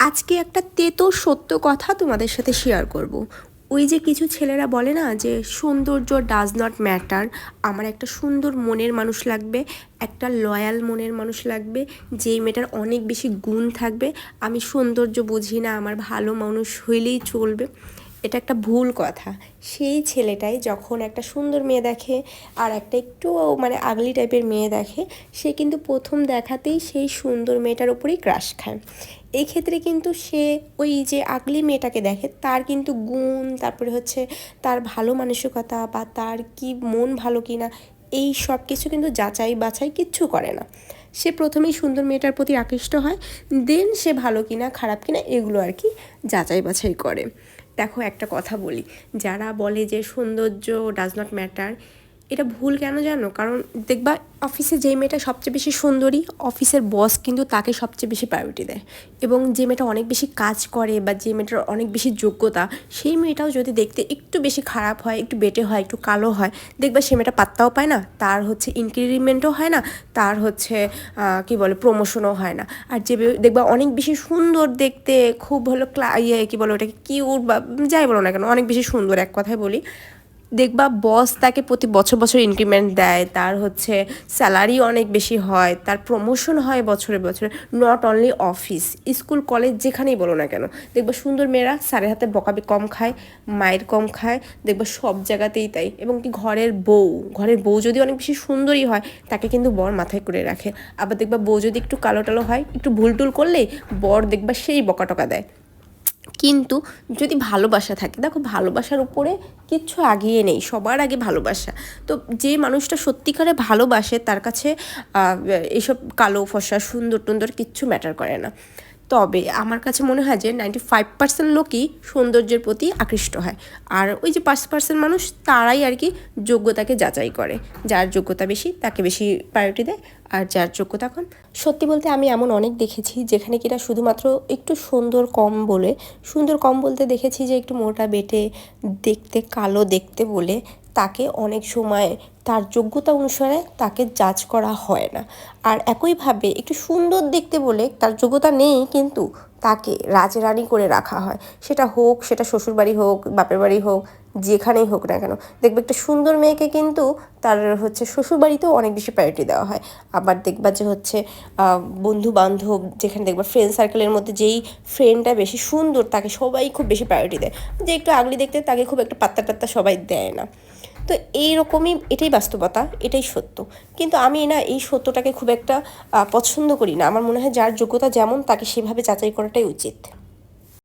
আজকে একটা তেতো সত্য কথা তোমাদের সাথে শেয়ার করব। ওই যে কিছু ছেলেরা বলে না যে, সৌন্দর্য ডাজ নট ম্যাটার আমার একটা সুন্দর মনের মানুষ লাগবে, একটা লয়াল মনের মানুষ লাগবে, যেই মেয়েটার অনেক বেশি গুণ থাকবে। আমি সৌন্দর্য বুঝি না, আমার ভালো মানুষ হইলেই চলবে। এটা একটা ভুল কথা। সেই ছেলেটাই যখন একটা সুন্দর মেয়ে দেখে আর একটা একটু মানে আগলি টাইপের মেয়ে দেখে, সে কিন্তু প্রথম দেখাতেই সেই সুন্দর মেয়েটার উপরেই ক্রাশ খায়। এই ক্ষেত্রে কিন্তু সে ওই যে আগলি মেয়েটাকে দেখে, তার কিন্তু গুণ, তারপরে হচ্ছে তার ভালো মানসিকতা বা তার কি মন ভালো কি না এই সব কিছু কিন্তু যাচাই বাছাই কিচ্ছু করে না। সে প্রথমেই সুন্দর মেয়েটার প্রতি আকৃষ্ট হয় দেন সে ভালো কিনা, খারাপ কিনা, এগুলো আর কি যাচাই বাছাই করে। দেখো একটা কথা বলি। যারা বলে যে সৌন্দর্য ডাজ নট ম্যাটার এটা ভুল কেন জানো? কারণ দেখবা অফিসে যে মেয়েটা সবচেয়ে বেশি সুন্দরী অফিসের বস কিন্তু তাকে সবচেয়ে বেশি প্রায়োরিটি দেয়। এবং যে মেয়েটা অনেক বেশি কাজ করে বা যে মেয়েটার অনেক বেশি যোগ্যতা, সেই মেয়েটাও যদি দেখতে একটু বেশি খারাপ হয়, একটু বেটে হয়, একটু কালো হয়, দেখবা সে মেয়েটা পাত্তাও পায় না, তার হচ্ছে ইনক্রিমেন্টও হয় না, তার হচ্ছে কি বলে প্রমোশনও হয় না। আর যে দেখবা অনেক বেশি সুন্দর দেখতে, খুব হলো ক্লা ইয়ে কী বলো ওটাকে কিউট বা, যাই বলো না কেন, অনেক বেশি সুন্দর এক কথায় বলি। দেখবা বস তাকে প্রতি বছর বছর ইনক্রিমেন্ট দেয়, তার হচ্ছে স্যালারি অনেক বেশি হয়, তার প্রমোশন হয় বছরে বছরে not only office school college যেখানেই বলো না কেন। দেখবা সুন্দর মেয়েরা স্যারের হাতে বকাবি কম খায়, মায়ের কম খায়, দেখবা সব জায়গাতেই তাই। এবং কি ঘরের বউ ঘরের বউ যদি অনেক বেশি সুন্দরই হয়, তাকে কিন্তু বর মাথায় করে রাখে। আবার দেখবা বউ যদি একটু কালো টালো হয়, একটু ভুল টুল করলেই বর দেখবা সেই বকা টকা দেয়। কিন্তু যদি ভালোবাসা থাকে, দেখো ভালোবাসার উপরে কিচ্ছু আগিয়ে নেই, সবার আগে ভালোবাসা। তো যে মানুষটা সত্যিকারে ভালোবাসে, তার কাছে এসব কালো, ফসা সুন্দর টুন্দর কিচ্ছু ম্যাটার করে না। তবে আমার কাছে মনে হয় যে নাইনটি ফাইভ পার্সেন্ট লোকই সৌন্দর্যের প্রতি আকৃষ্ট হয়। আর ওই যে পাঁচ পার্সেন্ট মানুষ, তারাই আর কি যোগ্যতাকে যাচাই করে। যার যোগ্যতা বেশি, তাকে বেশি প্রায়োরিটি দেয়। আর যার যোগ্যতা কম। সত্যি বলতে আমি এমন অনেক দেখেছি যেখানে কিনা শুধুমাত্র একটু সুন্দর কম বলে, সুন্দর কম বলতে দেখেছি যে একটু মোটা বেটে, দেখতে কালো দেখতে বলে তাকে অনেক সময় তার যোগ্যতা অনুসারে তাকে জাজ করা হয় না। আর একইভাবে একটু সুন্দর দেখতে বলে তার যোগ্যতা নেই কিন্তু তাকে রাজরানি করে রাখা হয়। সেটা হোক, সেটা শ্বশুরবাড়ি হোক, বাপের বাড়ি হোক, যেখানেই হোক না কেন। দেখবে একটা সুন্দর মেয়েকে কিন্তু তার হচ্ছে শ্বশুরবাড়িতেও অনেক বেশি প্রায়োরিটি দেওয়া হয়। আবার দেখবা যে হচ্ছে বন্ধু বান্ধব যেখানে দেখবা ফ্রেন্ড সার্কেলের মধ্যে যেই ফ্রেন্ডটা বেশি সুন্দর, তাকে সবাই খুব বেশি প্রায়োরিটি দেয়। যে একটু আগলি দেখতে তাকে খুব একটা পাত্তা টাত্তা সবাই দেয় না। তো এই রকমই এটাই বাস্তবতা, এটাই সত্য। কিন্তু আমি না এই সত্যটাকে খুব একটা পছন্দ করি না। আমার মনে হয় যার যোগ্যতা যেমন, তাকে সেভাবে যাচাই করাটাই উচিত।